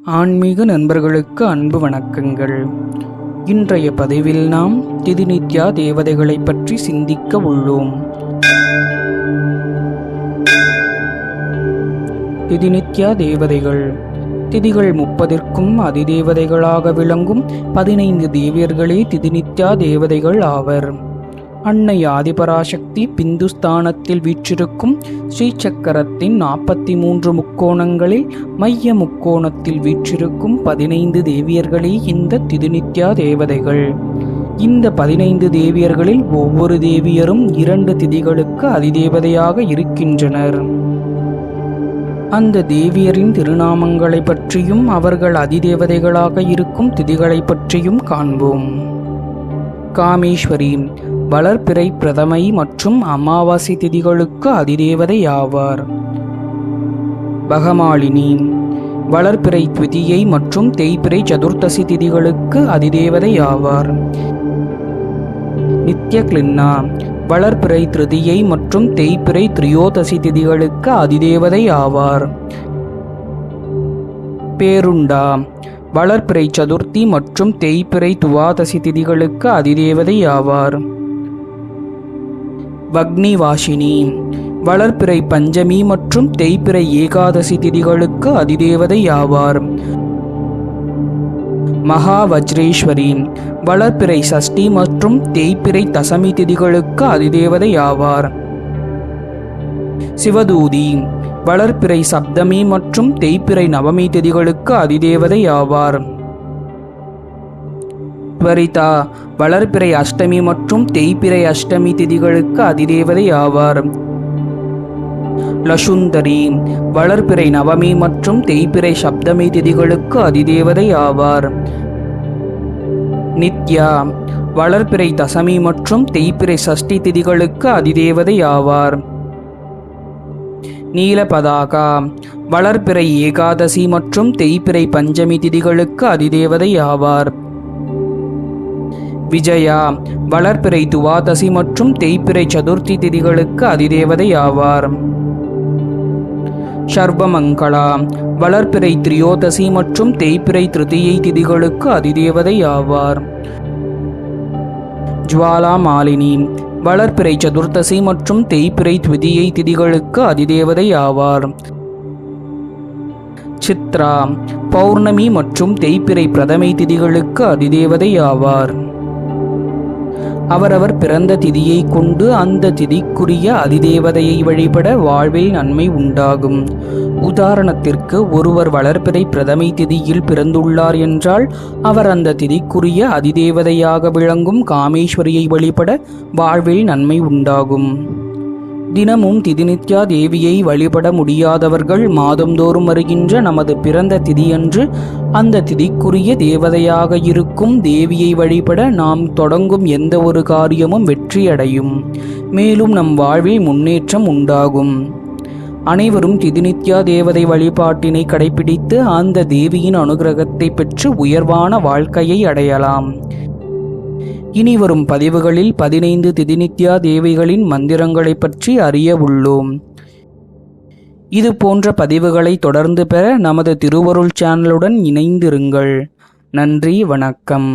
ஆன்மீக நண்பர்களுக்கு அன்பு வணக்கங்கள். இன்றைய பதிவில் நாம் திதிநித்யா தேவதைகளை பற்றி சிந்திக்க உள்ளோம். திதிநித்யா தேவதைகள். திதிகள் முப்பதிற்கும் அதிதேவதைகளாக விளங்கும் பதினைந்து தேவியர்களே திதிநித்யா தேவதைகள் ஆவர். அன்னை ஆதிபராசக்தி பிந்துஸ்தானத்தில் வீற்றிருக்கும் ஸ்ரீசக்கரத்தின் நாற்பத்தி மூன்று முக்கோணங்களில் மைய முக்கோணத்தில் வீற்றிருக்கும் பதினைந்து தேவியர்களே இந்த திதிநித்யா தேவதைகள். இந்த பதினைந்து தேவியர்களில் ஒவ்வொரு தேவியரும் இரண்டு திதிகளுக்கு அதிதேவதையாக இருக்கின்றனர். அந்த தேவியரின் திருநாமங்களை பற்றியும் அவர்கள் அதிதேவதைகளாக இருக்கும் திதிகளை பற்றியும் காண்போம். காமேஸ்வரி வளர்பிறை பிரதமை மற்றும் அமாவாசை திதிகளுக்கு அதிதேவதை ஆவார். பகமாலினி வளர்பிறை துதியை மற்றும் தேய்பிறை சதுர்த்தசி திதிகளுக்கு அதிதேவதை ஆவார். நித்ய கிளின்னா வளர்பிறை திருதியை மற்றும் தேய்பிறை திரியோதசி திதிகளுக்கு அதிதேவதை ஆவார். பேருண்டா வளர்பிறை சதுர்த்தி மற்றும் தேய்பிறை துவாதசி திதிகளுக்கு அதிதேவதை ஆவார். வக்னிவாசினி. வளர்பிறை பஞ்சமி மற்றும் தேய்பிறை ஏகாதசி திதிகளுக்கு அதிதேவதை ஆவார். மகா வஜ்ரேஸ்வரி வளர்பிறை சஷ்டி மற்றும் தேய்பிறை தசமி திதிகளுக்கு அதிதேவதை ஆவார். சிவதூதி. வளர்பிறை சப்தமி மற்றும் தேய்பிறை நவமி திதிகளுக்கு அதிதேவதை ஆவார். உத்வரிதா வளர்பிறை அஷ்டமி மற்றும் தேய்பிறை அஷ்டமி திதிகளுக்கு அதிதேவதை ஆவார் லசுந்தரி வளர்பிறை நவமி மற்றும் தேய்பிறை சப்தமி திதிகளுக்கு அதிதேவதை ஆவார் நித்யா வளர்பிறை தசமி மற்றும் தேய்பிறை சஷ்டி திதிகளுக்கு அதிதேவதை ஆவார் நீலபதாகா வளர்பிறை ஏகாதசி மற்றும் தேய்பிறை பஞ்சமி திதிகளுக்கு அதிதேவதை ஆவார். விஜயா வளர்பிறை துவாதசி மற்றும் தேய்பிறை சதுர்த்தி திதிகளுக்கு அதிதேவதை ஆவார் சர்வமங்களா வளர்பிறை திரியோதசி மற்றும் தேய்பிறை திருதியை திதிகளுக்கு அதிதேவதை ஆவார் ஜுவாலா மாலினி வளர்பிறை சதுர்த்தசி மற்றும் தேய்பிறை த்விதியை திதிகளுக்கு அதிதேவதை ஆவார் சித்ரா பௌர்ணமி மற்றும் தேய்பிறை பிரதமை திதிகளுக்கு அதிதேவதை ஆவார் அவரவர் பிறந்த திதியை கொண்டு அந்த திதிக்குரிய அதிதேவதையை வழிபட வாழ்வில் நன்மை உண்டாகும். உதாரணத்திற்கு ஒருவர் வளர்பிறை பிரதமை திதியில் பிறந்துள்ளார் என்றால் அவர் அந்த திதிக்குரிய அதிதேவதையாக விளங்கும் காமேஸ்வரியை வழிபட வாழ்வில் நன்மை உண்டாகும். தினமும் திதிநித்யா தேவியை வழிபட முடியாதவர்கள் மாதந்தோறும் வருகின்ற நமது பிறந்த திதியன்று அந்த திதிக்குரிய தேவதையாக இருக்கும் தேவியை வழிபட நாம் தொடங்கும் எந்த ஒரு காரியமும் வெற்றியடையும். மேலும் நம் வாழ்வில் முன்னேற்றம் உண்டாகும். அனைவரும் திதிநித்யா தேவதை வழிபாட்டினை கடைபிடித்து அந்த தேவியின் அனுகிரகத்தை பெற்று உயர்வான வாழ்க்கையை அடையலாம். இனி வரும் பதிவுகளில் பதினைந்து திதிநித்யா தேவிகளின் மந்திரங்களை பற்றி அறிய உள்ளோம். இது போன்ற பதிவுகளை தொடர்ந்து பெற நமது திருவருள் சேனலுடன் இணைந்திருங்கள். நன்றி வணக்கம்.